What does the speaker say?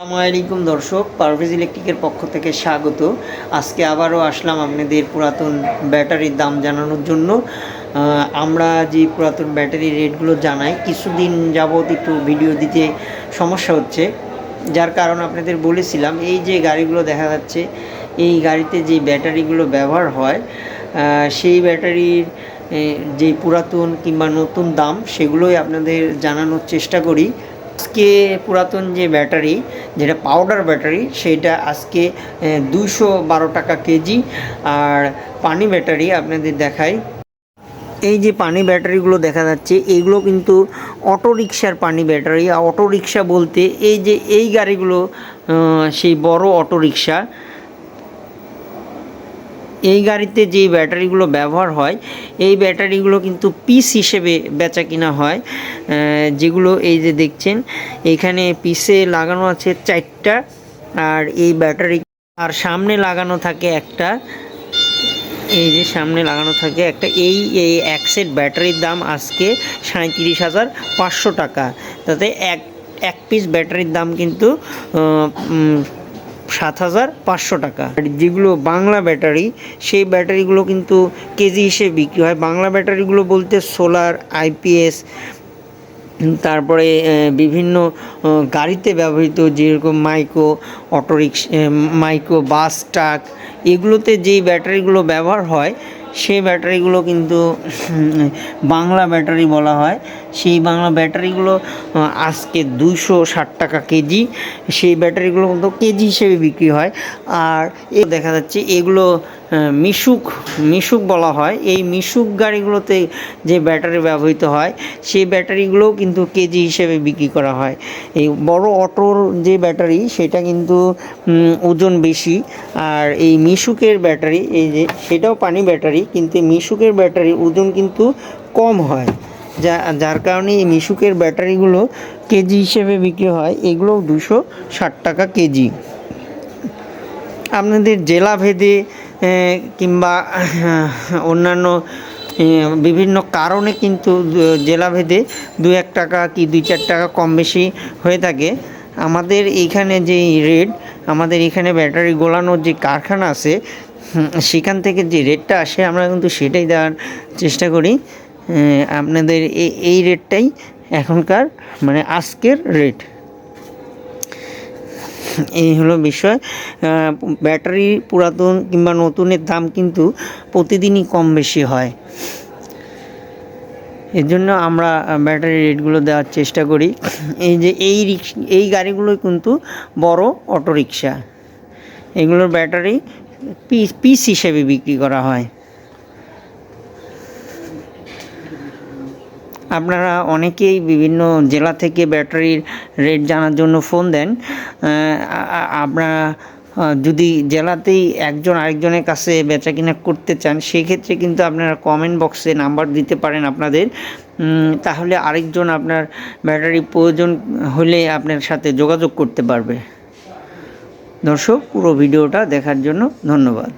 আসসালামু আলাইকুম দর্শক পারভেজ ইলেকট্রিকের পক্ষ থেকে স্বাগত। আজকে আবারও আসলাম আপনাদের পুরাতন ব্যাটারির দাম জানানোর জন্য। আমরা যে পুরাতন ব্যাটারি রেটগুলো জানাই, কিছুদিন যাবৎ একটু ভিডিও দিতে সমস্যা হচ্ছে। যার কারণ আপনাদের বলেছিলাম, এই যে গাড়িগুলো দেখা যাচ্ছে, এই গাড়িতে যে ব্যাটারিগুলো ব্যবহার হয় সেই ব্যাটারির যে পুরাতন কিংবা নতুন দাম, সেগুলোই আপনাদের জানানোর চেষ্টা করি। আজকে পুরাতন যে ব্যাটারি যেটা পাউডার ব্যাটারি সেটা আজকে দুশো বারো টাকা কেজি। আর পানি ব্যাটারি আপনাদের দেখাই। এই যে পানি ব্যাটারিগুলো দেখা যাচ্ছে, এগুলো কিন্তু অটো রিক্সার পানি ব্যাটারি আর অটো রিক্সা বলতে এই যে এই গাড়িগুলো সেই বড় অটো রিক্সা এই গাড়িতে যে ব্যাটারিগুলো ব্যবহার হয়, এই ব্যাটারিগুলো কিন্তু পিস হিসেবে বেচা কিনা হয়। যেগুলো এই যে দেখছেন, এখানে পিসে লাগানো আছে চারটা, আর এই ব্যাটারি আর সামনে লাগানো থাকে একটা, এই যে সামনে লাগানো থাকে একটা, এই এই এক সেট ব্যাটারির দাম আজকে সাঁত্রিশ হাজার পাঁচশো টাকা। তাতে এক এক পিস ব্যাটারির দাম কিন্তু সাত হাজার পাঁচশো টাকা। যেগুলো বাংলা ব্যাটারি, সেই ব্যাটারিগুলো কিন্তু কেজি হিসেবে বিক্রি হয়। বাংলা ব্যাটারিগুলো বলতে সোলার আইপিএস তারপরে বিভিন্ন গাড়িতে ব্যবহৃত যেরকম micro auto rickshaw micro bus, truck, এগুলোতে যেই ব্যাটারিগুলো ব্যবহার হয়, সেই ব্যাটারিগুলো কিন্তু বাংলা ব্যাটারি বলা হয়। সেই বাংলা ব্যাটারিগুলো আজকে দুইশো ষাট টাকা কেজি। সেই ব্যাটারিগুলো কিন্তু কেজি হিসেবে বিক্রি হয়। আর এ দেখা যাচ্ছে, এগুলো মিশুক মিশুক বলা হয়। এই মিশুক গাড়িগুলোতে যে ব্যাটারি ব্যবহৃত হয়, সেই ব্যাটারিগুলোও কিন্তু কেজি হিসেবে বিক্রি করা হয়। এই বড় অটোর যে ব্যাটারি, সেটা কিন্তু ওজন বেশি। আর এই মিশুকের ব্যাটারি, এই যে, সেটাও পানি ব্যাটারি, কিন্তু মিশুকের ব্যাটারির ওজন কিন্তু কম হয়। যা, যার কারণে এই মিশুকের ব্যাটারিগুলো কেজি হিসেবে বিক্রি হয়। এগুলো দুশো ষাট টাকা কেজি। আপনাদের জেলা ভেদে কিংবা অন্যান্য বিভিন্ন কারণে কিন্তু জেলা ভেদে দু এক টাকা কি দুই চার টাকা কম বেশি হয়ে থাকে। আমাদের এইখানে যে রেট, আমাদের এখানে ব্যাটারি গোলানোর যে কারখানা আছে সেখান থেকে যে রেটটা আসে, আমরা কিন্তু সেটাই দেওয়ার চেষ্টা করি। আপনাদের এই রেটটাই এখনকার মানে আজকের রেট এই হলো বিষয়। ব্যাটারি পুরাতন কিংবা নতুনের দাম কিন্তু প্রতিদিনই কম বেশি হয়। এর জন্য আমরা ব্যাটারি রেটগুলো দেওয়ার চেষ্টা করি। এই যে এই রিক্স, এই গাড়িগুলো কিন্তু বড় অটো রিক্সা এগুলোর ব্যাটারি পিস পিস হিসেবে বিক্রি করা হয়। আপনারা অনেকেই বিভিন্ন জেলা থেকে ব্যাটারির রেট জানার জন্য ফোন দেন। আপনারা যদি জেলাতেই একজন আরেকজনের কাছে বেচা কিনা করতে চান, সেক্ষেত্রে কিন্তু আপনারা কমেন্ট বক্সে নাম্বার দিতে পারেন আপনাদের। তাহলে আরেকজন আপনার ব্যাটারি প্রয়োজন হলে আপনার সাথে যোগাযোগ করতে পারবে। দর্শক, পুরো ভিডিওটা দেখার জন্য ধন্যবাদ।